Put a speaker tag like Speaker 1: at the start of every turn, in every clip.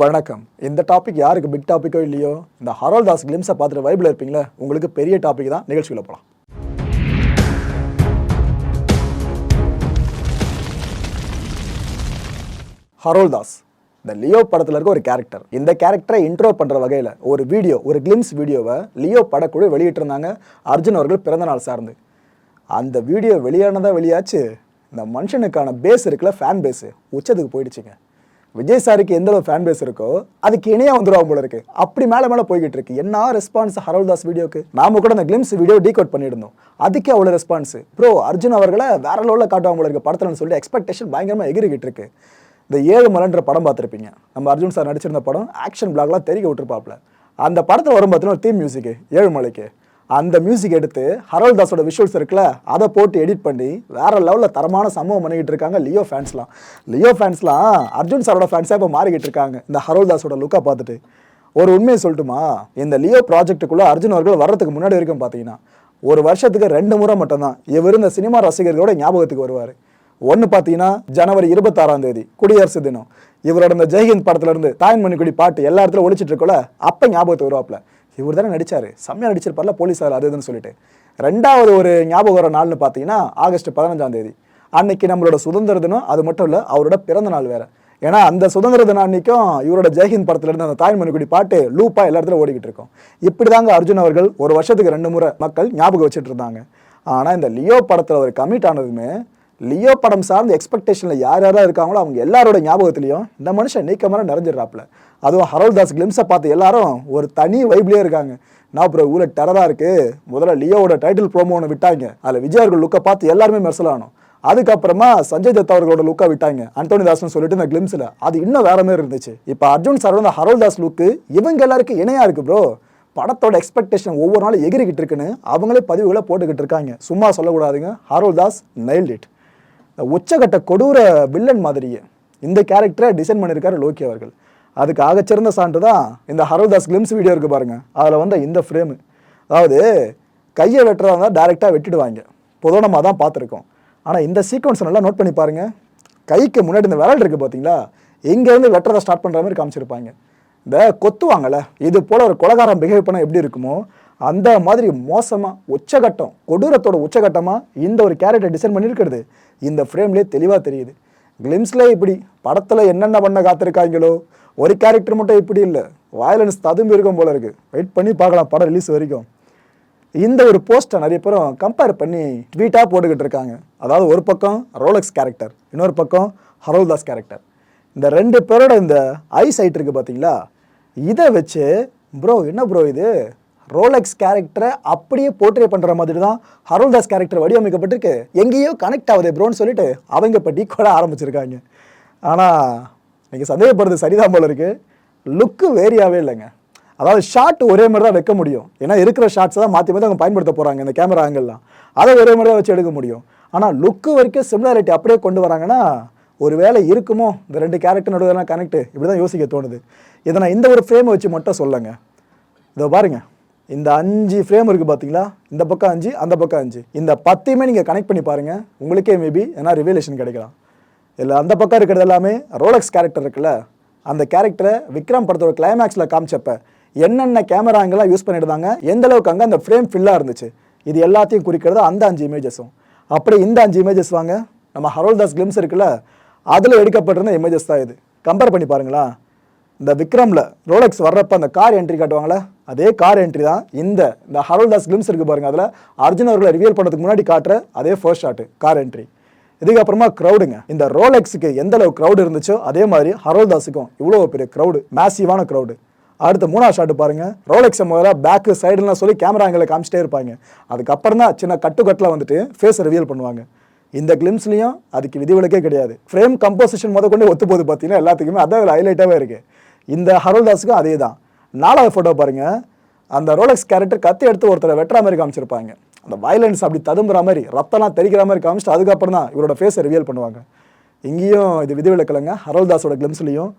Speaker 1: வணக்கம். இந்த டாபிக் யாருக்கு பிக் டாப்பிக்கோ இல்லையோ? இந்த ஹரோல் தாஸ் கிளிம்ஸை பார்த்துட்டு வைபிள் இருப்பீங்களே? உங்களுக்கு பெரிய டாபிக் தான் நிகழ்ச்சியில் போகலாம் ஹரோல் தாஸ் இந்த லியோ படத்தில் இருக்க ஒரு கேரக்டர் இந்த கேரக்டரை இன்ட்ரோ பண்ணுற வகையில் ஒரு வீடியோ ஒரு கிளிம்ஸ் வீடியோவை லியோ படக்குழு வெளியிட்டிருந்தாங்க அர்ஜுன் அவர்கள் பிறந்தநாள் சார்ந்து. அந்த வீடியோ வெளியானதான் வெளியாச்சு இந்த மனுஷனுக்கான பேஸ் இருக்குல்ல ஃபேன் பேஸு உச்சத்துக்கு போயிடுச்சுங்க. விஜய் சாருக்கு எந்த அளவு ஃபேன் பேஸ் இருக்கோ அதுக்கு இணையாக வந்துடும் போல இருக்கு. அப்படி மேலே மேலே போய்கிட்டு இருக்கு. என்ன ரெஸ்பான்ஸ் ஹரோல் தாஸ் வீடியோக்கு? நாம கூட அந்த கிளிம்ஸ் வீடியோ டீகோட் பண்ணியிருந்தோம். அதுக்கே அவ்வளோ ரெஸ்பான்ஸ் ப்ரோ அர்ஜுன் அவர்களை வேற லெவலில் காட்டுவாங்க போல இருக்கு படத்தில் சொல்லி எக்ஸ்பெக்டேஷன் பயங்கரமாக எகிரிக்கிட்டு இருக்கு. இந்த ஏழு மலன்ற படம் பார்த்துருப்பீங்க. நம்ம அர்ஜுன் சார் நடிச்சிருந்த படம் ஆக்ஷன் பிளாக்லாம் தெரிய விட்டுருப்பாப்ல. அந்த படத்தில் வரும் பார்த்தீங்கன்னா ஒரு தீம் மியூசிக்கு ஏழுமலைக்கு. அந்த மியூசிக் எடுத்து ஹரோல் தாஸோட விஷுவல்ஸ் இருக்குல்ல அதை போட்டு எடிட் பண்ணி வேற லெவலில் தரமான சம்பவம் பண்ணிக்கிட்டு இருக்காங்க லியோ ஃபேன்ஸ்லாம் லியோ ஃபேன்ஸ்லாம் அர்ஜுன் சாரோட ஃபேன்ஸாக இப்போ மாறிக்கிட்டு இருக்காங்க. இந்த ஹரோல் தாஸோட லுக்கை பார்த்துட்டு. ஒரு உண்மையை சொல்லட்டுமா? இந்த லியோ ப்ராஜெக்ட்டுக்குள்ளே அர்ஜுன் அவர்கள் வர்றதுக்கு முன்னாடி வரைக்கும் பார்த்தீங்கன்னா ஒரு வருஷத்துக்கு ரெண்டு முறை மட்டும்தான் இவர் இந்த சினிமா ரசிகர்களோட ஞாபகத்துக்கு வருவார். ஒன்று பார்த்தீங்கன்னா ஜனவரி இருபத்தாறாம் தேதி குடியரசு தினம். இவரோட இந்த ஜெய்ஹிந்த் படத்துலேருந்து தாய்மணி குடி பாட்டு எல்லா இடத்துல ஒழிச்சிட்டு இருக்கோல அப்போ ஞாபகத்துக்கு வருவாப்ல இவர் தானே நடித்தார் செம்மையா நடிச்சிருப்பார்ல போலீஸார் அது இதுன்னு சொல்லிட்டு. ரெண்டாவது ஒரு ஞாபகம் வர நாள்னு பார்த்தீங்கன்னா ஆகஸ்ட் பதினஞ்சாம் தேதி. அன்னைக்கு நம்மளோட சுதந்திர தினம் அது மட்டும் இல்லை அவரோட பிறந்த நாள் வேறு. ஏன்னா அந்த சுதந்திர தினம் அன்னைக்கும் இவரோட ஜெயஹிந்த் படத்துல இருந்து அந்த தாய்மணிக்குடி பாட்டு லூப்பா எல்லா இடத்துல ஓடிக்கிட்டு இருக்கும். இப்படி தாங்க அர்ஜுன் அவர்கள் ஒரு வருஷத்துக்கு ரெண்டு முறை மக்கள் ஞாபகம் வச்சுட்டு இருந்தாங்க. ஆனால் இந்த லியோ படத்தில் அவர் கமிட் ஆனதுமே லியோ படம் சார்ந்த எக்ஸ்பெக்டேஷனில் யார் யாராக இருக்காங்களோ அவங்க எல்லாரோட ஞாபகத்துலையும் இந்த மனுஷன் நீக்கமாக நிறைஞ்சிடறாப்புல அதுவும் ஹரோல் தாஸ் கிளிம்ஸை பார்த்து எல்லாரும் ஒரு தனி வைப்லேயே இருக்காங்க. நான் அப்புறம் ஊரில் டெரராக இருக்குது முதல்ல லியோவோட டைட்டில் ப்ரோமோ ஒன்று விட்டாங்க. அதில் விஜய் அவர்கள் லுக்கை பார்த்து எல்லாருமே மெர்சலானோம் அதுக்கப்புறமா சஞ்சய் தத் அவர்களோட லுக்கை விட்டாங்க. அந்தோனி தாஸ்னு சொல்லிட்டு இந்த கிளிம்ஸில் அது இன்னும் வேற மாதிரி இருந்துச்சு. இப்போ அர்ஜுன் சார் வந்து ஹரோல் தாஸ் லுக்கு இவங்க எல்லாருக்கும் இணையாக இருக்குது ப்ரோ படத்தோட எக்ஸ்பெக்டேஷன் ஒவ்வொரு நாளும் எகிரிக்கிட்டு இருக்குன்னு அவங்களே பதிவுகளை போட்டுக்கிட்டு இருக்காங்க. சும்மா சொல்லக்கூடாதுங்க. ஹரோல் தாஸ் நைல்ட் இட் இந்த உச்சகட்ட கொடூர வில்லன் மாதிரியே. இந்த கேரக்டரை டிசைன் பண்ணியிருக்காரு லோக்கி அவர்கள். அதுக்கு ஆகச்சிறந்த சான்று தான் இந்த ஹரோதாஸ் கிளிம்ஸ் வீடியோ இருக்குது பாருங்கள் அதில் வந்த இந்த ஃப்ரேமு அதாவது கையை வெட்டுறதா இருந்தால் டேரெக்டாக வெட்டிடுவாங்க. பொதுவாக நம்ம அதான் பார்த்துருக்கோம். ஆனால் இந்த சீக்வன்ஸ் நல்லா நோட் பண்ணி பாருங்கள் கைக்கு முன்னாடி இந்த விரல் இருக்குது பார்த்தீங்களா இங்கேருந்து வெட்டுறதை ஸ்டார்ட் பண்ணுற மாதிரி காமிச்சிருப்பாங்க. இந்த கொத்துவாங்கல்ல இது போல் ஒரு கொலகாரம் பிஹேவ் பண்ண எப்படி இருக்குமோ அந்த மாதிரி மோசமாக உச்சகட்டம் கொடூரத்தோட உச்சகட்டமாக இந்த ஒரு கேரக்டர் டிசைன் பண்ணியிருக்கிறது இந்த ஃப்ரேம்லேயே தெளிவாக தெரியுது. கிளிம்ஸில் இப்படி படத்தில் என்னென்ன பண்ண காத்திருக்காங்களோ ஒரு கேரக்டர் மட்டும் இப்படி இல்லை வயலன்ஸ் ததும்பி இருக்கும் போல இருக்குது வெயிட் பண்ணி பார்க்கலாம் படம் ரிலீஸ் வரைக்கும். இந்த ஒரு போஸ்ட்டை நிறைய பேரும் கம்பேர் பண்ணி ட்வீட்டாக போட்டுக்கிட்டு இருக்காங்க. அதாவது ஒரு பக்கம் ரோலக்ஸ் கேரக்டர் இன்னொரு பக்கம் ஹரோல்தாஸ் கேரக்டர் இந்த ரெண்டு பேரோட இந்த ஐ சைட் இருக்குது பார்த்தீங்களா இதை வச்சு ப்ரோ என்ன ப்ரோ இது? ரோலக்ஸ் கேரக்டரை அப்படியே போர்ட்ரே பண்ணுற மாதிரி தான் ஹரோல்தாஸ் கேரக்டர் வடிவமைக்கப்பட்டிருக்கு. எங்கேயோ கனெக்ட் ஆகுது ப்ரோன்னு சொல்லிட்டு அவங்க இப்போ டீக்கோட ஆரம்பிச்சிருக்காங்க. ஆனால் நீங்கள் சந்தேகப்படுறது சரிதான் போல இருக்குது லுக்கு வேரியாவே இல்லைங்க. அதாவது ஷாட் ஒரே மாதிரி தான் வைக்க முடியும். ஏன்னா இருக்கிற ஷார்ட்ஸை தான் மாற்றி மாற்றி அவங்க பயன்படுத்த போகிறாங்க இந்த கேமரா ஆங்கிள்லாம் அதை ஒரே மாதிரி தான் வச்சு எடுக்க முடியும். ஆனால் லுக்கு வரைக்கும் சிமிலாரிட்டி அப்படியே கொண்டு வராங்கன்னா ஒரு வேலை இருக்குமோ? இந்த ரெண்டு கேரக்டர் நடுவதெல்லாம் கனெக்ட் இப்படி தான் யோசிக்க தோணுது. இதை நான் இந்த ஒரு ஃப்ரேமை வச்சு மட்டும் சொல்லுங்க. இதோ பாருங்கள் இந்த அஞ்சு ஃப்ரேம் இருக்குது பார்த்தீங்களா இந்த பக்கம் அஞ்சு அந்த பக்கம் அஞ்சு. இந்த பத்தையுமே நீங்கள் கனெக்ட் பண்ணி பாருங்கள் உங்களுக்கே மேபி ஏன்னா ரிவலேஷன் கிடைக்கலாம். இல்லை அந்த பக்கம் இருக்கிறது எல்லாமே ரோலக்ஸ் கேரக்டர் இருக்குல்ல? அந்த கேரக்டரை விக்ரம் படத்தோட கிளைமேக்ஸில் காமிச்சப்ப என்னென்ன கேமரா ஆங்கெல்லாம் யூஸ் பண்ணியிருந்தாங்க? எந்த அளவுக்கு அங்கே அந்த ஃப்ரேம் ஃபில்லாக இருந்துச்சு? இது எல்லாத்தையும் குறிக்கிறது அந்த அஞ்சு இமேஜஸும் அப்படி இந்த அஞ்சு இமேஜஸ் வாங்க நம்ம ஹரோல்தாஸ் கிளிம்ஸ் இருக்குல்ல? அதில் எடுக்கப்பட்டிருந்த இமேஜஸ் தான் இது. கம்பேர் பண்ணி பாருங்களா இந்த விக்ரமில் ரோலெக்ஸ் வர்றப்ப அந்த கார் என்ட்ரி காட்டுவாங்களே அதே கார் என்ட்ரி தான் இந்த இந்த ஹரோல்தாஸ் கிளிம்ஸ் இருக்குது பாருங்கள் அதில் அர்ஜுன் அவர்களை ரிவியல் பண்ணுறதுக்கு முன்னாடி காட்டுற அதே ஃபர்ஸ்ட் ஷாட்டு கார் என்ட்ரி இதுக்கப்புறமா க்ரௌடுங்க இந்த ரோலெக்ஸுக்கு எந்த அளவு க்ரௌடு இருந்துச்சோ அதே மாதிரி ஹரோல்தாஸுக்கும் இவ்வளோ பெரிய க்ரௌடு மேசிவான க்ரௌடு அடுத்த மூணாவது ஷாட்டு பாருங்கள் ரோலெக்ஸை முதல்ல பேக்கு சைடுலாம் சொல்லி கேமரா ஆங்கில காமிச்சிட்டே இருப்பாங்க. அதுக்கப்புறம் தான் சின்ன கட்டுக்கட்டில் வந்துட்டு ஃபேஸை ரிவியல் பண்ணுவாங்க. இந்த கிளிம்ஸ்லையும் அதுக்கு விதிவிலக்கே கிடையாது. ஃப்ரேம் கம்போசிஷன் முத கொண்டு ஒத்து போகுது பார்த்தீங்கன்னா எல்லாத்துக்குமே அதான் ஹைலைட்டாகவே இருக்குது இந்த ஹரோல்தாஸுக்கும் அதே தான் நாலாவது ஃபோட்டோ பாருங்கள் அந்த ரோலெக்ஸ் கேரக்டர் கத்தி எடுத்து ஒருத்தரை வெட்டுற மாதிரி காமிச்சிருப்பாங்க. அந்த வயலன்ஸ் அப்படி ததும்புற மாதிரி ரத்தம்லாம் தெரிக்கிற மாதிரி காமிச்சிட்டு அதுக்கப்புறம் தான் இவரோட ஃபேஸை ரிவியல் பண்ணுவாங்க. இங்கேயும் இது விதிவிலக்கலைங்க. ஹரோல்தாஸோட கிளிம்ஸ்லையும்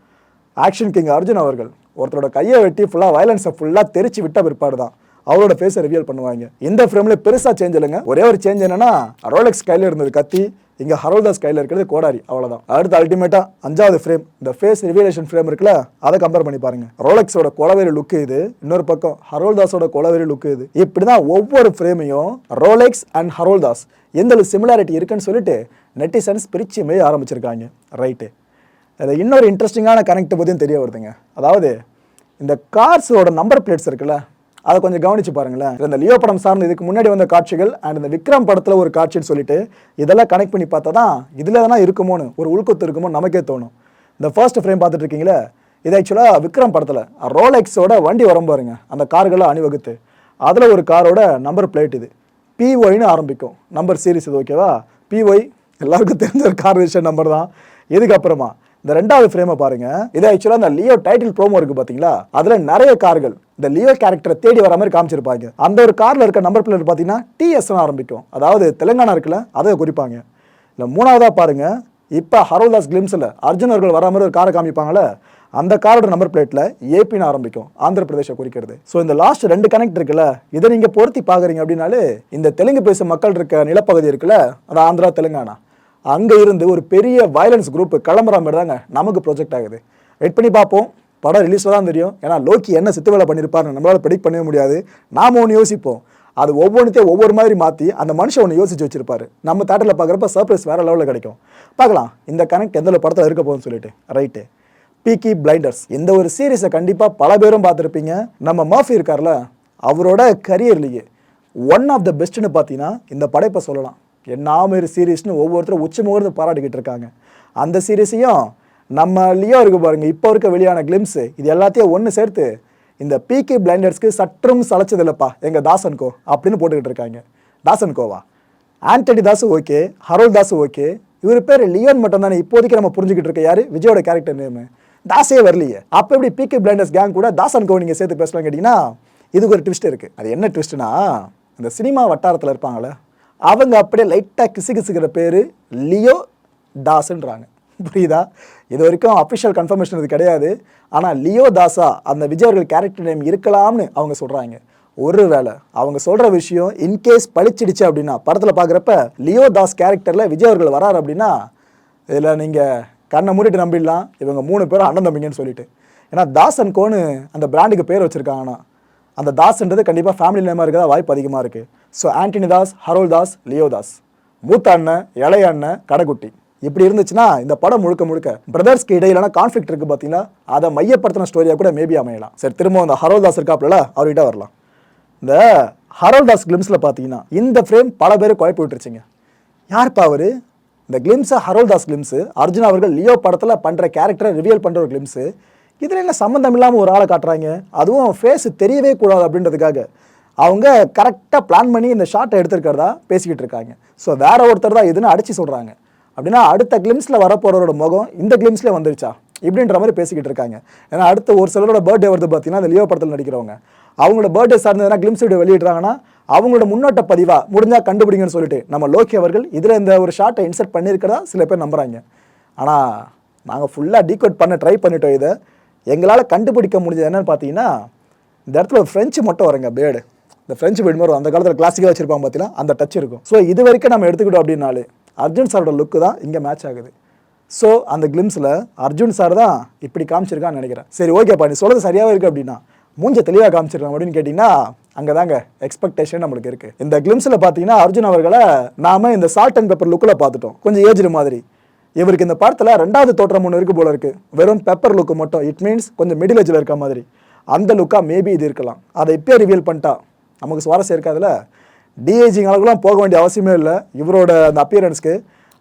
Speaker 1: ஆக்ஷன் கிங் அர்ஜுன் அவர்கள் ஒருத்தரோட கையை வெட்டி ஃபுல்லாக வயலன்ஸை ஃபுல்லாக தெரிச்சு விட்ட பிற்பாடு தான் அவரோட ஃபேஸை ரிவியல் பண்ணுவாங்க. இந்த ஃப்ரேமில் பெருசாக சேஞ்ச் இல்லைங்க. ஒரே ஒரு சேஞ்ச் என்னென்னா ரோலெக்ஸ் கையில் இருந்தது கத்தி இங்கே ஹரோல்தாஸ் கையில் இருக்கிறது கோடாரி அவ்வளோதான் அடுத்து அல்டிமேட்டாக அஞ்சாவது ஃப்ரேம் இந்த ஃபேஸ் ரிவியலேஷன் ஃப்ரேம் இருக்குல்ல அதை கம்பேர் பண்ணி பாருங்க. ரோலெக்ஸோட கொலவேரி லுக்கு இது இன்னொரு பக்கம் ஹரோல்தாஸோட கொலவேரி லுக்கு இது. இப்படி தான் ஒவ்வொரு ஃப்ரேமையும் ரோலெக்ஸ் அண்ட் ஹரோல்தாஸ் எந்த சிமிலாரிட்டி இருக்குன்னு சொல்லிட்டு நெட்டிசன்ஸ் பிரிச்சு பிரிச்சுமே ஆரம்பிச்சிருக்காங்க. ரைட்டு அதில் இன்னொரு இன்ட்ரெஸ்டிங்கான கனெக்ட் பற்றியும் தெரிய வருதுங்க. அதாவது இந்த கார்ஸோட நம்பர் பிளேட்ஸ் இருக்குல்ல அதை கொஞ்சம் கவனிச்சு பாருங்களேன். இந்த லியோ படம் சார்ந்த இதுக்கு முன்னாடி வந்த காட்சிகள் அண்ட் இந்த விக்ரம் படத்தில் ஒரு காட்சின்னு சொல்லிட்டு இதெல்லாம் கனெக்ட் பண்ணி பார்த்தா தான் இதில் தானே இருக்குமோன்னு ஒரு உள்கொத்து இருக்குமோ நமக்கே தோணும். இந்த ஃபர்ஸ்ட் ஃப்ரேம் பார்த்துட்டு இருக்கீங்களே இது ஆக்சுவலாக விக்ரம் படத்தில் ரோலெக்ஸோட வண்டி வரும் பாருங்க அந்த கார்களை அணிவகுத்து. அதில் ஒரு காரோட நம்பர் பிளேட் இது. பிஒய்னு ஆரம்பிக்கும். நம்பர் சீரிஸ் இது ஓகேவா பிஒய் எல்லாருக்கும் தெரிஞ்ச ஒரு கார் ரிஜிஸ்டர் நம்பர் தான். இதுக்கப்புறமா இந்த ரெண்டாவது ஃப்ரேமை பாருங்க. இது ஆக்சுவலாக அந்த லியோ டைட்டில் ப்ரோமோ இருக்கு பாத்தீங்களா? அதுல நிறைய கார்கள் இந்த லியோ கேரக்டரை தேடி வர மாதிரி காமிச்சிருப்பாங்க. அந்த ஒரு கார்ல இருக்க நம்பர் பிளேட் பார்த்தீங்கன்னா டிஎஸ்னு ஆரம்பிக்கும். அதாவது தெலுங்கானா இருக்குல்ல அதை குறிப்பாங்க. இல்லை மூணாவதா பாருங்க. இப்போ ஹரோல்தாஸ் கிளிம்ஸில் அர்ஜுனர்கள் வர மாதிரி ஒரு காரை காமிப்பாங்களே அந்த காரோட நம்பர் பிளேட்ல ஏபின்னு ஆரம்பிக்கும் ஆந்திர பிரதேச குறிக்கிறது. ஸோ இந்த லாஸ்ட் ரெண்டு கனெக்ட் இருக்குல்ல இதை நீங்க பொருத்தி பாக்குறீங்க அப்படின்னாலே இந்த தெலுங்கு பேசும் மக்கள் இருக்க நிலப்பகுதி இருக்குல்ல அது ஆந்திரா தெலுங்கானா. அங்கே இருந்து ஒரு பெரிய வயலன்ஸ் குரூப் கிளம்புற மாதிரி தாங்க நமக்கு ப்ரொஜெக்ட் ஆகுது. வெயிட் பண்ணி பார்ப்போம். படம் ரிலீஸ் தான் தெரியும். ஏன்னா லோக்கி என்ன சித்து வேலை பண்ணியிருப்பாருன்னு நம்மளால் ப்ரெடிக்ட் பண்ணவே முடியாது. நாம ஒன்று யோசிப்போம். அது ஒவ்வொன்றுத்தையும் ஒவ்வொரு மாதிரி மாற்றி அந்த மனுஷன் ஒன்று யோசிச்சு வச்சிருப்பாரு. நம்ம தேட்டரில் பார்க்குறப்ப சர்ப்ரைஸ் வேறு லெவலில் கிடைக்கும். பார்க்கலாம். இந்த கனெக்ட் எந்த படத்தில் இருக்க போகுதுன்னு சொல்லிட்டு. ரைட்டு பீக்கி பிளைண்டர்ஸ் இந்த ஒரு சீரீஸை கண்டிப்பாக பல பேரும் பார்த்துருப்பீங்க. நம்ம மாஃபி இருக்கார்ல அவரோட கரியர்லேயே ஒன் ஆஃப் த பெஸ்ட்டுன்னு பார்த்தீங்கன்னா இந்த படைப்பை சொல்லலாம். என்ன மாரி சீரீஸ்னு ஒவ்வொருத்தரும் உச்சி முகர்ந்து பாராட்டிக்கிட்டு இருக்காங்க. அந்த சீரீஸையும் நம்ம லியோ பாருங்கள் இப்போ இருக்க வெளியான கிளிம்ஸு இது எல்லாத்தையும் ஒன்று சேர்த்து இந்த பிகே பிளைண்டர்ஸ்க்கு சற்றும் சளைச்சதில்லப்பா எங்கள் தாசன் கோ அப்படின்னு போட்டுக்கிட்டு இருக்காங்க. Dasan Goa Antony Das okay Harold Das okay இவர் பேர் லியோன் மட்டும் தானே இப்போதைக்கு நம்ம புரிஞ்சுக்கிட்டு இருக்க யாரு? விஜயோட கேரக்டர் நேமு தாஸே வரலையே. அப்போ எப்படி பிகே பிளைண்டர்ஸ் கேங் கூட தாசன் கோ நீங்கள் சேர்த்து பேசலாம் கேட்டிங்கன்னா இதுக்கு ஒரு ட்விஸ்ட் இருக்குது அது என்ன ட்விஸ்ட்னா இந்த சினிமா வட்டாரத்தில் இருப்பாங்களே அவங்க அப்படியே லைட்டாக கிசுகிசுக்கிற பேர் லியோ தாஸ்ன்றாங்க. புரியுதா? இது வரைக்கும் அஃபிஷியல் கன்ஃபர்மேஷன் இது கிடையாது. ஆனால் லியோ தாஸா அந்த விஜய் அவர்கள் கேரக்டர் நேம் இருக்கலாம்னு அவங்க சொல்கிறாங்க ஒரு வேளை அவங்க சொல்கிற விஷயம் இன்கேஸ் பளிச்சிடுச்சு அப்படின்னா படத்தில் பார்க்குறப்ப லியோ தாஸ் கேரக்டரில் விஜய் அவர்கள் வராரு அப்படின்னா இதில் நீங்கள் கண்ணை மூடிட்டு நம்பிடலாம். இவங்க மூணு பேரும் அண்ணன் தம்பிங்கன்னு சொல்லிட்டு. ஏன்னா தாஸ் அண்ட் கோன்னு அந்த பிராண்டுக்கு பேர் வச்சுருக்காங்கன்னா அந்த தாஸ்ன்றது கண்டிப்பாக ஃபேமிலி நேமாக இருக்கிறதா வாய்ப்பு அதிகமாக இருக்குது so Antony Das Harold Das Leo Das மூத்த அண்ணன் இளைய அண்ணன் கடைக்குட்டி. இப்படி இருந்துச்சுன்னா இந்த படம் முழுக்க முழுக்க பிரதர்ஸ்க்கு இடையிலான கான்ஃப்ளிக்ட் இருக்குது பார்த்தீங்கன்னா அதை மையப்படுத்தின ஸ்டோரியாக கூட மேபி அமையலாம். சரி திரும்ப அந்த ஹரோல் தாஸ் இருக்காப்புல அவர்கிட்ட வரலாம். இந்த ஹரோல் தாஸ் கிளிம்ஸில் பார்த்தீங்கன்னா இந்த ஃப்ரேம் பல பேர் குழப்பி விட்டுருச்சிங்க. யார்ப்பா அவர்? இந்த கிளிம்ஸை ஹரோல் தாஸ் கிளிம்ஸு அர்ஜுன் அவர்கள் லியோ படத்தில் பண்ணுற கேரக்டரை ரிவியல் பண்ணுற ஒரு கிளிம்ஸு இதில் என்ன சம்மந்தம் இல்லாமல் ஒரு ஆளை காட்டுறாங்க? அதுவும் ஃபேஸ் தெரியவே கூடாது அப்படின்றதுக்காக. அவங்க கரெக்டாக பிளான் பண்ணி இந்த ஷாட்டை எடுத்திருக்கிறதா பேசிக்கிட்டு இருக்காங்க. ஸோ வேற ஒருத்தர் தான் இதுன்னு அடிச்சு சொல்கிறாங்க அப்படின்னா அடுத்த கிளிம்ஸில் வரப்போகிறவரோட முகம் இந்த கிளிம்ஸ்லேயே வந்துருச்சா? இப்படின்ற மாதிரி பேசிக்கிட்டு இருக்காங்க. ஏன்னா அடுத்த ஒரு சிலரோட பர்த்டே வருது பார்த்தீங்கன்னா அந்த லியோ படத்தில் நடிக்கிறவங்க. அவங்களோட பர்த்டே சார்ந்ததுனா கிளிம்ஸ் வீடியோ வெளியிடுறாங்கன்னா அவங்களோட முன்னோட்ட பதிவாக முடிஞ்சால் கண்டுபிடிங்கன்னு சொல்லிட்டு நம்ம லோக்கி அவர்கள் இதில் இந்த ஒரு ஷாட்டை இன்சர்ட் பண்ணியிருக்கிறதா சில பேர் நம்புறாங்க. ஆனால் நாங்கள் ஃபுல்லாக டீகோட் பண்ண ட்ரை பண்ணிட்டோம் இதை. எங்களால் கண்டுபிடிக்க முடிஞ்சது என்னன்னு பார்த்தீங்கன்னா இந்த இடத்துல ஒரு ஃப்ரெஞ்சு மட்டும் வருங்க பேடு இந்த ஃப்ரெஞ்சு பேர்டு மாதிரி அந்த காலத்தில் கிளாசிக்காக வச்சிருப்பாங்க பார்த்தீங்கன்னா அந்த டச் இருக்கும். ஸோ இது வரைக்கும் நம்ம எடுத்துக்கிட்டோம் அப்படின்னாலே அர்ஜுன் சாரோட லுக்கு தான் இங்கே மேட்ச் ஆகுது. ஸோ அந்த கிளிம்ஸில் அர்ஜுன் சார் தான் இப்படி காமிச்சிருக்கான்னு நினைக்கிறேன். சரி ஓகேப்பா நீ சொல்கிறது சரியாகவே இருக்குது அப்படின்னா மூஞ்ச தெளிவாக காமிச்சிருக்கான் அப்படின்னு கேட்டிங்கன்னா அங்கே தாங்க எக்ஸ்பெக்டேஷன் நம்மளுக்கு இருக்குது இந்த கிளிம்ஸில் பார்த்தீங்கன்னா அர்ஜுன் அவர்களை நாம் இந்த சால்ட் அண்ட் பெப்பர் லுக்கில் பார்த்துட்டோம். கொஞ்சம் ஏஜ்டு மாதிரி. இவருக்கு இந்த படத்தில் ரெண்டாவது தோற்றம் ஒன்று இருக்குது போல இருக்கு. வெறும் பெப்பர் லுக்கு மட்டும். இட் மீன்ஸ் கொஞ்சம் மிடில் ஏஜில் இருக்க மாதிரி. அந்த லுக்காக மேபி இது இருக்கலாம். அதை இப்போயே ரிவீல் பண்ணிட்டா நமக்கு சுவாரஸ்யம் இருக்காதுல்ல? டிஏஜிங் அளவுக்குலாம் போக வேண்டிய அவசியமே இல்லை. இவரோட அந்த அப்பியரன்ஸ்க்கு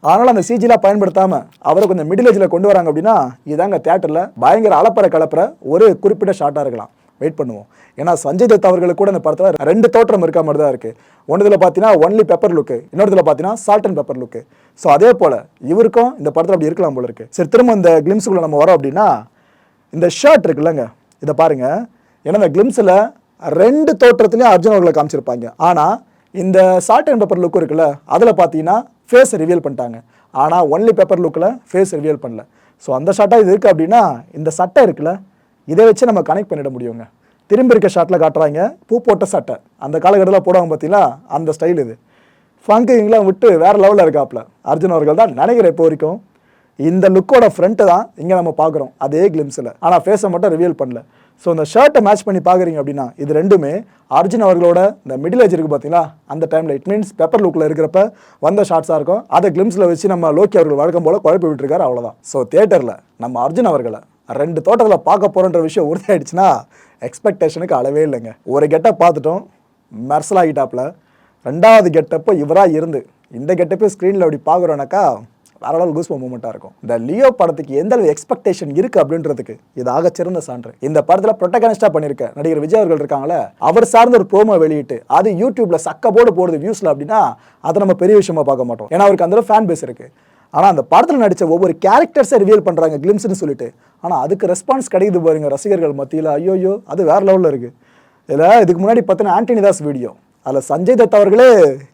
Speaker 1: அதனால் அந்த சிஜிலாம் பயன்படுத்தாமல் அவரை கொஞ்சம் மிடில் ஏஜில் கொண்டு வராங்க அப்படின்னா இதாங்க தேட்டரில் பயங்கர அளப்பற கலப்புற ஒரு குறிப்பிட்ட ஷாட்டாக இருக்கலாம். வெயிட் பண்ணுவோம். ஏன்னா சஞ்சய் தத் அவர்களுக்கு கூட இந்த படத்தில் ரெண்டு தோற்றம் இருக்க மாதிரி தான் இருக்குது ஒன்றுதில் பார்த்தீங்கன்னா ஒன்லி பெப்பர் லுக்கு இன்னொருதில் பார்த்தீங்கன்னா salt and pepper look so அதே போல் இவருக்கும் இந்த படத்தில் அப்படி இருக்கலாம் போல இருக்குது சரி திரும்ப இந்த கிளிம்ஸுக்குள்ளே நம்ம வரோம் அப்படின்னா இந்த ஷர்ட் இருக்குல்லங்க இதை பாருங்க. ஏன்னா இந்த கிளிம்ஸில் ரெண்டு தோற்றத்துலையும் அர்ஜுன் அவர்களை காமிச்சிருப்பாங்க. ஆனால் இந்த சால்ட் அண்ட் பெப்பர் லுக் இருக்குல்ல அதில் பார்த்தீங்கன்னா ஃபேஸ் ரிவீல் பண்ணிட்டாங்க. ஆனால் ஒன்லி பேப்பர் லுக்கில் ஃபேஸ் ரிவீல் பண்ணல. ஸோ அந்த ஷர்ட்டாக இது இருக்குது அப்படின்னா இந்த சட்டை இருக்குல்ல இதை வச்சு நம்ம கனெக்ட் பண்ணிட முடியுங்க. திரும்பி இருக்க ஷாட்டில் காட்டுறாங்க பூ போட்ட சட்டை. அந்த காலகட்டத்தில் போடுவாங்க பார்த்தீங்களா அந்த ஸ்டைல் இது. ஃபங்கிங்லாம் விட்டு வேற லெவலில் இருக்காப்புல அர்ஜுன் அவர்கள் தான் நினைக்கிறேன் இப்போ வரைக்கும். இந்த லுக்கோட ஃப்ரண்ட்டு தான் இங்கே நம்ம பார்க்குறோம் அதே கிளிம்ஸில் ஆனால் ஃபேஸை மட்டும் ரிவீல் பண்ணல. ஸோ இந்த ஷர்ட்டை மேட்ச் பண்ணி பார்க்குறீங்க அப்படின்னா இது ரெண்டுமே அர்ஜுன் அவர்களோட இந்த மிடில் ஏஜ் இருக்குது பார்த்தீங்களா அந்த டைமில் இட் மீன்ஸ் பெப்பர் லுக்கில் இருக்கிறப்ப வந்த ஷார்ட்ஸாக இருக்கும். அதை கிளிம்ஸில் வச்சு நம்ம லோக்கி அவர்கள் வழக்கம் போல் குழப்பி விட்டுருக்காரு அவ்வளோதான் ஸோ தேட்டரில் நம்ம அர்ஜுன் அவர்களை ரெண்டு தோட்டத்தில் பார்க்க போகிறோன்ற விஷயம் உறுதியாயிடுச்சுன்னா எக்ஸ்பெக்டேஷனுக்கு அளவே இல்லைங்க. ஒரு கெட்டப் பார்த்துட்டோம் மெர்சல் ஆகிட்டாப்புல. ரெண்டாவது கெட்டப்போ இவராக இருந்து இந்த கெட்டப்பே ஸ்க்ரீனில் அப்படி பார்க்குறோன்னாக்கா வேற அளவு கூஸ் மூமெண்ட்டாக இருக்கும். இந்த லியோ படத்துக்கு எந்த அளவு எக்ஸ்பெக்டேஷன் இருக்குது அப்படின்றதுக்கு இது சிறந்த சான்று. இந்த படத்தில் ப்ரொட்டகனிஸ்டாக பண்ணியிருக்க நடிகர் விஜய் அவர்கள் இருக்காங்களே அவர் சார்ந்த ஒரு ப்ரோமோ வெளியிட்டு அது யூடியூப்பில் சக்க போடு போடுது வியூஸில் அப்படின்னா அதை நம்ம பெரிய விஷயமா பார்க்க மாட்டோம். ஏன்னா அவருக்கு அந்த ஃபேன் பேஸ் இருக்குது ஆனால் அந்த படத்தில் நடித்த ஒவ்வொரு கேரக்டர்ஸை ரிவீல் பண்ணுறாங்க கிளிம்ஸ்னு சொல்லிட்டு. ஆனால் அதுக்கு ரெஸ்பான்ஸ் கிடைக்குது பாருங்க ரசிகர்கள் மத்தியில். ஐயோயோ அது வேறு லெவலில் இருக்குது இதில் இதுக்கு முன்னாடி பார்த்தீங்கன்னா ஆண்டனி தாஸ் வீடியோ அதில் சஞ்சய் தத் அவர்களே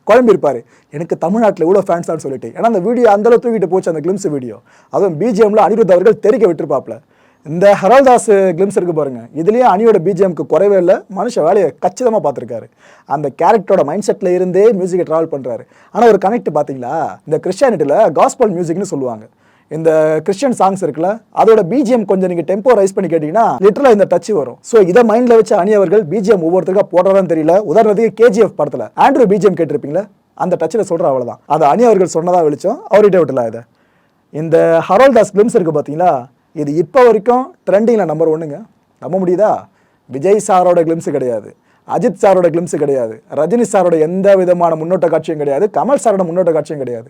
Speaker 1: குழம்பியிருப்பார். எனக்கு தமிழ்நாட்டில் இவ்வளோ ஃபேன்ஸான்னு சொல்லிட்டு. ஏன்னா அந்த வீடியோ அந்தளவு தூக்கிட்டு போச்சு அந்த கிளிம்ஸ் வீடியோ அதுவும் பிஜிஎம்ல அனிருத் அவர்கள் தெரிக்க விட்டுருப்பாப்ல இந்த ஹரால்தாஸ் கிளிம்ஸ் இருக்கு பாருங்க. இதுலேயே அணியோட பிஜிஎம்க்கு குறைவே இல்லை. மனுஷன் வேலையை கச்சிதமாக பார்த்துருக்காரு. அந்த கேரக்டரோட மைண்ட் செட்டில் இருந்தே மியூசிக்கை ட்ராவல் பண்ணுறாரு ஆனால் ஒரு கனெக்ட் பார்த்தீங்களா? இந்த கிறிஸ்டியானிட்டியில் காஸ்பல் மியூசிக்னு சொல்லுவாங்க. இந்த கிறிஸ்டியன் சாங்ஸ் இருக்குல்ல அதோட பிஜிஎம் கொஞ்சம் நீங்கள் டெம்போ ரைஸ் பண்ணி கேட்டிங்கன்னா லிட்டரலா இந்த டச் வரும். ஸோ இதை மைண்டில் வச்சு அணியவர்கள் பிஜிஎம் ஒவ்வொருத்தருக்கா போடுறதான்னு தெரியல. உதாரணத்துக்கு கேஜிஎஃப் படத்தில். ஆண்ட்ரூ பிஜிஎம் கேட்டிருப்பீங்களா? அந்த டச்சில் சொல்கிற அவ்வளோதான் அதை அணி அவர்கள் சொன்னதா வெளிச்சம்? அவர்கிட்ட விட்டலாம் இதை. இந்த ஹரோல்தாஸ் கிளிம்ஸ் இருக்குது பார்த்தீங்களா? இது இப்போ வரைக்கும் ட்ரெண்டிங்கில் நம்பர் ஒன்றுங்க நம்ப முடியுதா? விஜய் சாரோட கிளிம்ஸு கிடையாது. அஜித் சாரோட கிளிம்ஸு கிடையாது. ரஜினி சாரோட எந்த விதமான முன்னோட்ட காட்சியும் கிடையாது. கமல் சாரோட முன்னோட்ட காட்சியும் கிடையாது.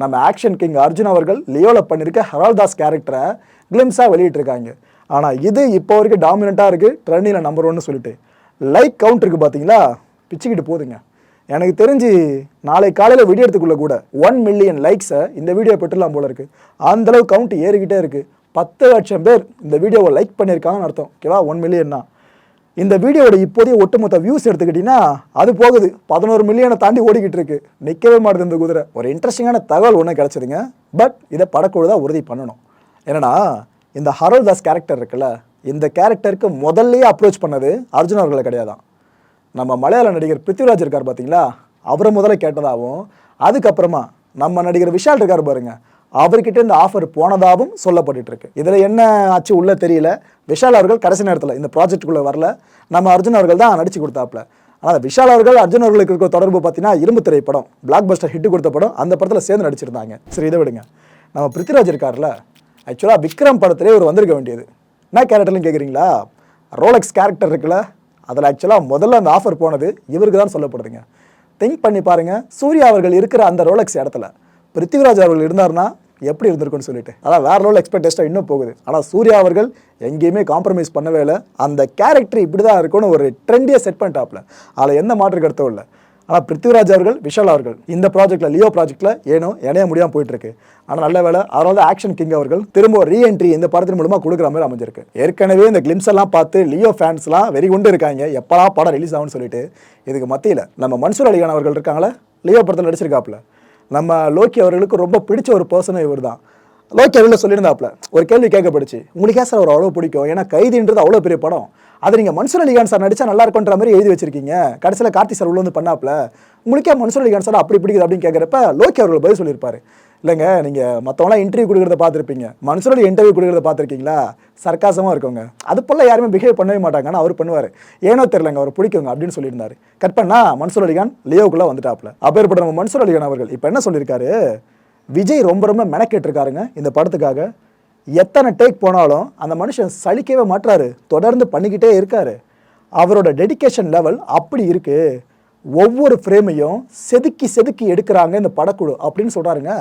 Speaker 1: நம்ம ஆக்ஷன் கிங் அர்ஜுன் அவர்கள் லியோவில் பண்ணியிருக்க ஹரால்தாஸ் கேரக்டரை கிளிம்ஸாக வெளியிட்டிருக்காங்க. ஆனால் இது இப்போ வரைக்கும் டாமினண்ட்டாக இருக்குது ட்ரெண்டிங்கில் நம்பர் ஒன்னு சொல்லிட்டு. லைக் கவுண்ட் இருக்குது பார்த்தீங்களா பிச்சுக்கிட்டு போதுங்க. எனக்கு தெரிஞ்சு நாளை காலையில் வீடியோ எடுத்துக்குள்ளே கூட ஒன் மில்லியன் லைக்ஸை இந்த வீடியோ பெற்றுலாம் போல இருக்குது அந்தளவு கவுண்ட் ஏறிக்கிட்டே இருக்குது பத்து லட்சம் பேர் இந்த வீடியோவை லைக் பண்ணியிருக்காங்கன்னு அர்த்தம். ஓகேவா ஒன் மில்லியன்னா இந்த வீடியோவோட இப்போதைய ஒட்டுமொத்த வியூஸ் எடுத்துக்கிட்டிங்கன்னா அது போகுது. பதினோரு மில்லியனை தாண்டி ஓடிக்கிட்டு இருக்கு. நிற்கவே மாட்டுது இந்த குதிரை. ஒரு இன்ட்ரெஸ்டிங்கான தகவல் ஒன்று கிடச்சிதுங்க. பட் இதை படக்குழு தான் உறுதி பண்ணணும். என்னன்னா இந்த ஹரோல் தாஸ் கேரக்டர் இருக்குல்ல இந்த கேரக்டருக்கு முதல்லையே அப்ரோச் பண்ணது அர்ஜுன் அவர்களை கிடையாதான். நம்ம மலையாள நடிகர் பிருத்திவிராஜ் இருக்கார் பார்த்தீங்களா அவரை முதல்ல கேட்டதாகவும் அதுக்கப்புறமா நம்ம நடிகர் விஷால் இருக்கார் பாருங்க. அவர்கிட்ட இந்த ஆஃபர் போனதாகவும் சொல்லப்பட்டு இருக்கு இதில் என்ன ஆச்சு உள்ள தெரியல. விஷால் அவர்கள் கடைசி நேரத்தில் இந்த ப்ராஜெக்ட்டுக்குள்ளே வரல. நம்ம அர்ஜுன் அவர்கள் தான் நடிச்சு கொடுத்தாப்புல. ஆனால் விஷால் அவர்கள் அர்ஜுன் அவர்களுக்கு இருக்க தொடர்பு பார்த்தீங்கன்னா இரும்பு திரைப்படம் பிளாக் பஸ்டர் ஹிட் கொடுத்த படம் அந்த படத்தில் சேர்ந்து நடிச்சிருந்தாங்க. சரி இதை விடுங்க. நம்ம பிருத்திவிராஜ் இருக்கார்ல ஆக்சுவலாக விக்ரம் படத்திலே ஒரு வந்திருக்க வேண்டியது. என்ன கேரக்டர்னு கேட்குறீங்களா ரோலக்ஸ் கேரக்டர் இருக்குல்ல. அதில் ஆக்சுவலாக முதல்ல அந்த ஆஃபர் போனது இவருக்கு தான் சொல்லப்படுதுங்க. திங்க் பண்ணி பாருங்க. சூர்யா அவர்கள் இருக்கிற அந்த ரோலக்ஸ் இடத்துல பிருத்திவிராஜ் அவர்கள் இருந்தார்னா எப்படி இருந்திருக்கும்னு சொல்லிட்டு. அதான் வேற லெவல் எக்ஸ்பெக்டேஷன் இன்னும் போகுது. ஆனால் சூர்யா அவர்கள் எங்கேயுமே காம்ப்ரமைஸ் பண்ணவே இல்லை. அந்த கேரக்டர் இப்படி தான் இருக்கும்னு ஒரு ட்ரெண்டியை செட் பண்ணிட்டாப்ல அதில் எந்த மாற்று கருத்தும் இல்லை. ஆனால் பிருத்திவிராஜ் அவர்கள் விஷால் அவர்கள் இந்த ப்ராஜெக்ட்டில் லியோ ப்ராஜெக்ட்டில் ஏனோ இணைய முடியாமல் போயிட்டு இருக்கு ஆனால் நல்ல வேலை அதனால தான் ஆக்ஷன் கிங் அவர்கள் திரும்ப ரீஎன்ட்ரி இந்த படத்தின் மூலமாக கொடுக்குற மாதிரி அமைஞ்சிருக்கு. ஏற்கனவே இந்த கிளிம்ஸ் எல்லாம் பார்த்து லியோ ஃபேன்ஸ்லாம் வெறி கொண்டு இருக்காங்க. எப்படா படம் ரிலீஸ் ஆகும்னு சொல்லிட்டு இதுக்கு மத்தியில் நம்ம மன்சூர் அலிகான் அவர்கள் இருக்காங்களே லியோ படத்தில் நடிச்சிருக்காப்புல. நம்ம லோக்கி அவர்களுக்கு ரொம்ப பிடிச்ச ஒரு பர்சனும் இவர் தான் லோக்கி சொல்லியிருந்தாப்புல ஒரு கேள்வி கேட்கப்படுச்சு. உங்களுக்கே சார் அவர் அவ்வளோ பிடிக்கும். ஏன்னா கைதின்றது அவ்வளோ பெரிய படம். அதை நீங்கள் மன்சூர் அலிகான் சார் நடிச்சா நல்லா இருக்குன்ற மாதிரி எழுதி வச்சிருக்கீங்க. கடைசியில் கார்த்தி சார் உள்ள வந்து பண்ணாப்புல. உங்களுக்கே மன்சூர் அலிகான் சார் அப்படி பிடிக்குது அப்படின்னு கேட்குறப்ப லோக்கி அவர்கள் பதில் சொல்லியிருப்பாரு. இல்லைங்க நீங்கள் மற்றவங்களாம் இன்டர்வியூ கொடுக்குறத பார்த்துருப்பீங்க. மனுஷனோட இன்டர்வியூ கொடுக்குறத பார்த்துருக்கீங்களா? சர்க்காசமாக இருக்குங்க அது போல யாருமே பிஹேவ் பண்ணவே மாட்டாங்க ஆனால் அவர் பண்ணுவார். ஏனோ தெரிலங்க அவர் பிடிக்குங்க அப்படின்னு சொல்லியிருந்தாரு. கட் பண்ணால் மன்சூர் அலிகான் லியோக்குள்ளே வந்துட்டாப்ல அப்பேற்பட்ட நம்ம மன்சூர் அலிகான் அவர்கள் இப்போ என்ன சொல்லியிருக்காரு? விஜய் ரொம்ப ரொம்ப மெனக்கெட்டிருக்காருங்க இந்த படத்துக்காக. எத்தனை டேக் போனாலும் அந்த மனுஷன் சலிக்கவே மாட்டுறாரு தொடர்ந்து பண்ணிக்கிட்டே இருக்காரு. அவரோட டெடிகேஷன் லெவல் அப்படி இருக்குது ஒவ்வொரு ஃப்ரேமையும் செதுக்கி செதுக்கி எடுக்கிறாங்க இந்த படக்குழு அப்படின்னு சொல்கிறாருங்க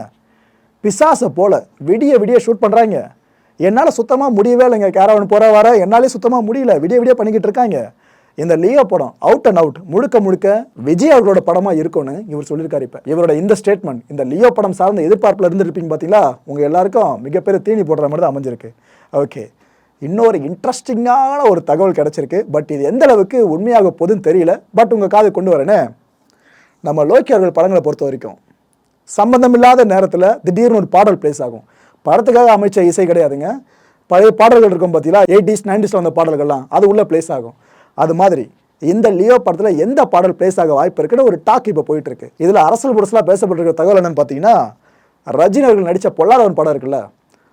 Speaker 1: பிசாசை போல் விடிய விடிய ஷூட் பண்ணுறாங்க என்னால் சுத்தமாக முடியவே இல்லைங்க. கேரவன் போகிற வர. என்னாலே சுத்தமாக முடியல. விடிய விடிய பண்ணிக்கிட்டு இருக்காங்க. இந்த லியோ படம் அவுட் அண்ட் அவுட் முழுக்க முழுக்க விஜய் அவர்களோட படமாக இருக்கும்னு இவர் சொல்லியிருக்காரு இப்போ. இவரோட இந்த ஸ்டேட்மெண்ட் இந்த லியோ படம் சார்ந்த எதிர்பார்ப்பில் இருந்துருப்பீங்க பார்த்தீங்களா உங்கள் எல்லாருக்கும் மிகப்பெரிய தீனி போடுற மாதிரி தான் அமைஞ்சிருக்கு. ஓகே இன்னொரு இன்ட்ரெஸ்டிங்கான ஒரு தகவல் கிடைச்சிருக்கு. பட் இது எந்த அளவுக்கு உண்மையாக போகுதுன்னு தெரியல. பட் உங்கள் காது கொண்டு வரேனே. நம்ம லோக்கி அவர்கள் படங்களை பொறுத்த வரைக்கும் சம்மந்தமில்லாத நேரத்தில் திடீர்னு ஒரு பாடல் பிளேஸ் ஆகும். படத்துக்காக அமைச்ச இசை கிடையாதுங்க. பழைய பாடல்கள் இருக்கும் பார்த்தீங்களா எயிட்டிஸ் நைன்டிஸில் வந்த பாடல்கள்லாம் அது உள்ள பிளேஸ் ஆகும். அது மாதிரி இந்த லியோ படத்தில் எந்த பாடல் பிளேஸ் ஆக வாய்ப்பு இருக்குன்னு ஒரு டாக் இப்போ போயிட்டு இருக்கு இதில் அரசல் புரசலாக பேசப்பட்டிருக்கிற தகவல் என்னன்னு பார்த்தீங்கன்னா ரஜினி அவர்கள் நடித்த பொல்லாதவன் படம் இருக்குல்ல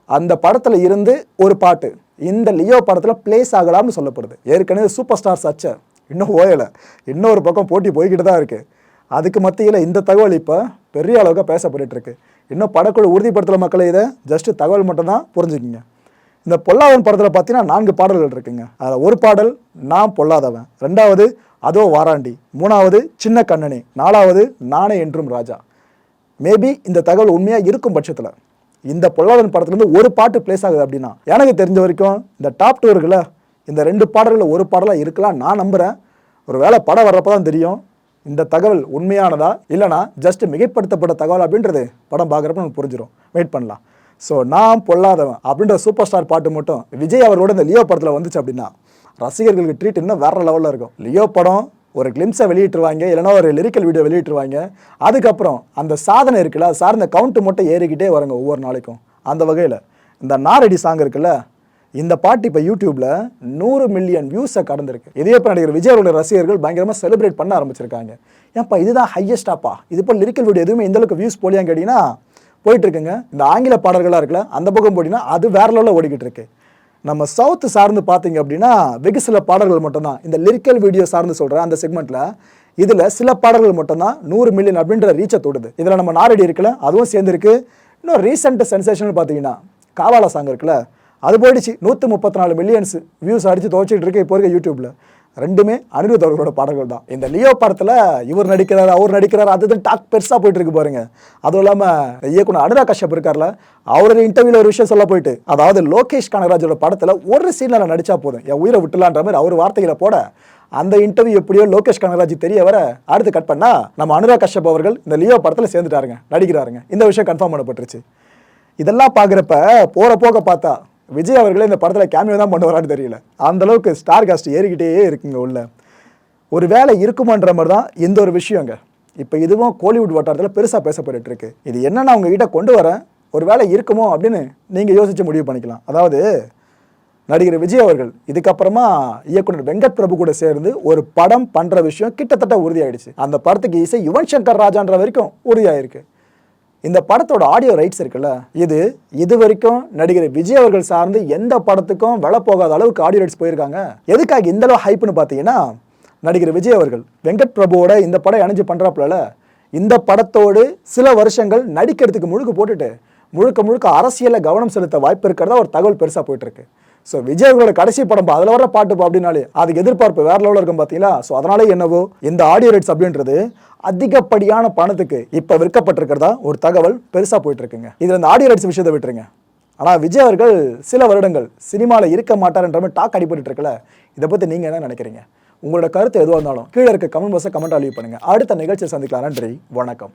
Speaker 1: அந்த படத்தில் இருந்து ஒரு பாட்டு இந்த லியோ படத்தில் பிளேஸ் ஆகலாம்னு சொல்லப்படுது. ஏற்கனவே சூப்பர் ஸ்டார்ஸ் அச்ச இன்னும் ஓயலை இன்னொரு பக்கம் போட்டி போய்கிட்டு தான் இருக்குது அதுக்கு மத்தியில் இந்த தகவல் இப்போ பெரிய அளவுக்கு பேசப்பட்டுருக்கு இன்னும் படக்குழு உறுதிப்படுத்தல மக்களை இதை ஜஸ்ட்டு தகவல் மட்டும்தான் புரிஞ்சுக்கிங்க. இந்த பொல்லாதவன் படத்தில் பார்த்தீங்கன்னா நான்கு பாடல்கள் இருக்குங்க. அதில் ஒரு பாடல் நான் பொல்லாதவன் ரெண்டாவது அதோ வாராண்டி மூணாவது சின்ன கண்ணனே நாலாவது நானே என்றும் ராஜா மேபி இந்த தகவல் உண்மையாக இருக்கும் பட்சத்தில் இந்த பொல்லாதவன் படத்துலேருந்து ஒரு பாட்டு பிளேஸ் ஆகுது அப்படின்னா எனக்கு தெரிஞ்ச வரைக்கும் இந்த டாப் டூ இருக்குல்ல இந்த ரெண்டு பாடல்களில் ஒரு பாடலாக இருக்கலாம் நான் நம்புகிறேன் ஒரு வேளை படம் வர்றப்போ தான் தெரியும் இந்த தகவல் உண்மையானதா இல்லைனா ஜஸ்ட் மிகைப்படுத்தப்பட்ட தகவல் அப்படின்றது படம் பார்க்குறப்ப நமக்கு புரிஞ்சிடும் வெயிட் பண்ணலாம். ஸோ நான் பொல்லாதவன் அப்படின்ற சூப்பர் ஸ்டார் பாட்டு மட்டும் விஜய் அவரோட இந்த லியோ படத்தில் வந்துச்சு அப்படின்னா ரசிகர்களுக்கு ட்ரீட் இன்னும் வேற லெவலில் இருக்கும். லியோ படம் ஒரு கிளிம்ஸை வெளியிட்டுருவாங்க இல்லைனா ஒரு லிரிக்கல் வீடியோ வெளியிட்டுருவாங்க. அதுக்கப்புறம் அந்த சாதனை இருக்குல்ல அது சார்ந்த கவுண்ட்டு மட்டும் ஏறிக்கிட்டே வருங்க ஒவ்வொரு நாளைக்கும். அந்த வகையில் இந்த நாரடி சாங் இருக்குல்ல இந்த பாட்டு இப்போ யூடியூப்பில் நூறு மில்லியன் வியூஸை கடந்திருக்கு. இதே இப்போ நடிகர் விஜய் அவருடைய ரசிகர்கள் பயங்கரமாக செலிப்ரேட் பண்ண ஆரம்பிச்சிருக்காங்க. ஏன்ப்பா இதுதான் ஹையஸ்டாப்பா இது போல் லிரிக்கல் வீடியோ எதுவுமே இந்தளவுக்கு வியூஸ் போலியான்னு கேட்டிங்கன்னா போயிட்டு இருக்குங்க இந்த ஆங்கில பாடல்களாக இருக்குல்ல அந்த பக்கம் போட்டிங்கன்னா அது வேற லெவலில் ஓடிக்கிட்டு இருக்கு நம்ம சவுத் சார்ந்து பார்த்தீங்க அப்படின்னா வெகு சில பாடல்கள் மட்டும்தான். இந்த லிரிக்கல் வீடியோ சார்ந்து சொல்கிறேன் அந்த செக்மெண்ட்டில் இதில் சில பாடல்கள் மட்டும்தான் நூறு மில்லியன் அப்படின்ற ரீச்சை தொடுது. இதில் நம்ம நாரடி இருக்குல்ல அதுவும் சேர்ந்துருக்கு. இன்னும் ரீசெண்ட் சென்சேஷன் பார்த்தீங்கன்னா காவாலா சாங் இருக்குல்ல அது போயிடுச்சு. நூற்றி முப்பத்தி நாலு மில்லியன்ஸ் வியூஸ் அடித்து துவச்சிட்டு இருக்கு இப்போ இருக்க யூடியூப்பில் ரெண்டுமே அனிருத் அவர்களோட பாடல்கள் தான். இந்த லியோ படத்தில் இவர் நடிக்கிறார் அவர் நடிக்கிறார் அது டாக் பெருசாக போயிட்டு இருக்கு பாருங்க. அதுவும் இல்லாமல் இயக்குனர் அனுராக் கஷ்யப் இருக்கார்ல அவரோட இன்டர்வியூல ஒரு விஷயம் சொல்ல போயிட்டு அதாவது லோகேஷ் கனகராஜோட படத்தில் ஒரு சீனில் நடிச்சா போதும். என் உயிரை விட்டுலான்ற மாதிரி அவர் வார்த்தைகளை போட அந்த இன்டர்வியூ எப்படியோ லோகேஷ் கனகராஜ் தெரிய வர அடுத்து கட் பண்ணால் நம்ம அனுராக் கஷ்யப் அவர்கள் இந்த லியோ படத்தில் சேர்ந்துட்டாருங்க நடிக்கிறாருங்க. இந்த விஷயம் கன்ஃபார்ம் பண்ணப்பட்டுருச்சு. இதெல்லாம் பார்க்குறப்ப போகிற போக பார்த்தா விஜய் அவர்களே இந்த படத்தில் கேமியோ தான் பண்ணுவாரான்னு தெரியல. அந்த அளவுக்கு ஸ்டார் காஸ்ட் ஏறிக்கிட்டே இருக்குங்க உள்ள. ஒரு வேலை இருக்குமான்ற மாதிரி தான் இந்த ஒரு விஷயங்க. இப்போ இதுவும் கோலிவுட் வட்டாரத்தில் பெருசாக பேசப்பட்டு இருக்கு. இது என்னென்ன அவங்க கிட்ட கொண்டு வரேன் ஒரு வேலை இருக்குமோ அப்படின்னு நீங்கள் யோசித்து முடிவு பண்ணிக்கலாம். அதாவது நடிகர் விஜய் அவர்கள் இதுக்கப்புறமா இயக்குனர் வெங்கட் பிரபு கூட சேர்ந்து ஒரு படம் பண்ணுற விஷயம் கிட்டத்தட்ட உறுதியாயிடுச்சு. அந்த படத்துக்கு இசை யுவன் சங்கர் ராஜான்ற வரைக்கும் உறுதியாயிருக்கு. இந்த படத்தோட ஆடியோ ரைட்ஸ் இருக்குல்ல இது இது வரைக்கும் நடிகர் விஜய் அவர்கள் சார்ந்து எந்த படத்துக்கும் விலை போகாத அளவுக்கு ஆடியோ ரைட்ஸ் போயிருக்காங்க. எதுக்காக இந்த அளவு ஹைப்னு பார்த்தீங்கன்னா நடிகர் விஜய் அவர்கள் வெங்கட் பிரபுவோட இந்த படம் இணைஞ்சு பண்ணுறாப்புல இந்த படத்தோடு சில வருஷங்கள் நடிக்கிறதுக்கு முழுக்க போட்டுட்டு முழுக்க முழுக்க அரசியலில் கவனம் செலுத்த வாய்ப்பு இருக்கிறதா ஒரு தகவல் பெருசாக போயிட்டு இருக்கு. ஸோ விஜய் அவர்களோட கடைசி படம் அதில் வர பாட்டு அப்படின்னாலே அதுக்கு எதிர்பார்ப்பு வேற லெவலில் இருக்கும் பார்த்தீங்களா ஸோ அதனாலே என்னவோ இந்த ஆடியோ ரைட்ஸ் அப்படின்றது அதிகப்படியான பணத்துக்கு இப்போ விற்கப்பட்டிருக்கிறதா ஒரு தகவல் பெருசாக போயிட்டு இருக்குங்க இதில் இந்த ஆடியோ ரைட்ஸ் விஷயத்தை விட்டுருங்க. ஆனால் விஜய் அவர்கள் சில வருடங்கள் சினிமாவில் இருக்க மாட்டார்ன்ற மாதிரி டாக் அடிபட்டு இதை பற்றி நீங்கள் என்ன நினைக்கிறீங்க? உங்களோட கருத்து எதுவாக இருந்தாலும் கீழே இருக்க கமெண்ட் பாக்ஸை கமெண்ட் அழிவு பண்ணுங்கள் அடுத்த நிகழ்ச்சியை சந்திக்கலாம். நன்றி. வணக்கம்.